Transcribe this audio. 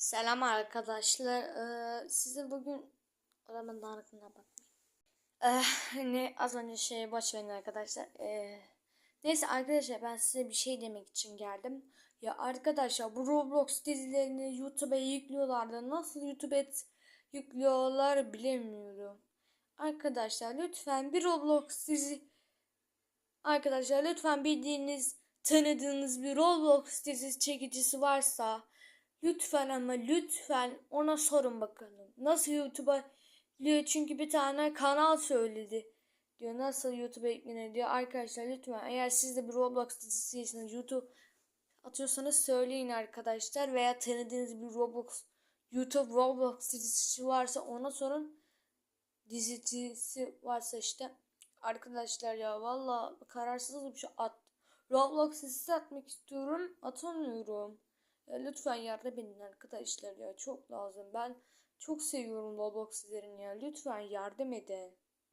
Selam arkadaşlar. Ee, size bugün adamın dağınıklığına bak. Ee, ne az önce şey boş arkadaşlar. Ee, neyse arkadaşlar ben size bir şey demek için geldim. Ya arkadaşlar bu Roblox dizilerini YouTube'a yüklüyorlar da nasıl YouTube'a yüklüyorlar bilemiyorum. Arkadaşlar lütfen bir Roblox dizi Arkadaşlar lütfen bildiğiniz, tanıdığınız bir Roblox dizisi çekicisi varsa lütfen ama lütfen ona sorun bakalım. Nasıl YouTube'a diyor çünkü bir tane kanal söyledi. Diyor nasıl YouTube'a eklenir diyor. Arkadaşlar lütfen eğer siz de bir Roblox dizisiyseniz YouTube atıyorsanız söyleyin arkadaşlar veya tanıdığınız bir Roblox YouTube Roblox dizisi varsa ona sorun. Dizisi varsa işte Arkadaşlar ya valla kararsızım şu at. Roblox dizisi atmak istiyorum. Atamıyorum. Ya lütfen yardım edin arkadaşlar ya. Çok lazım. Ben çok seviyorum Roblox dizilerini ya. Lütfen yardım edin.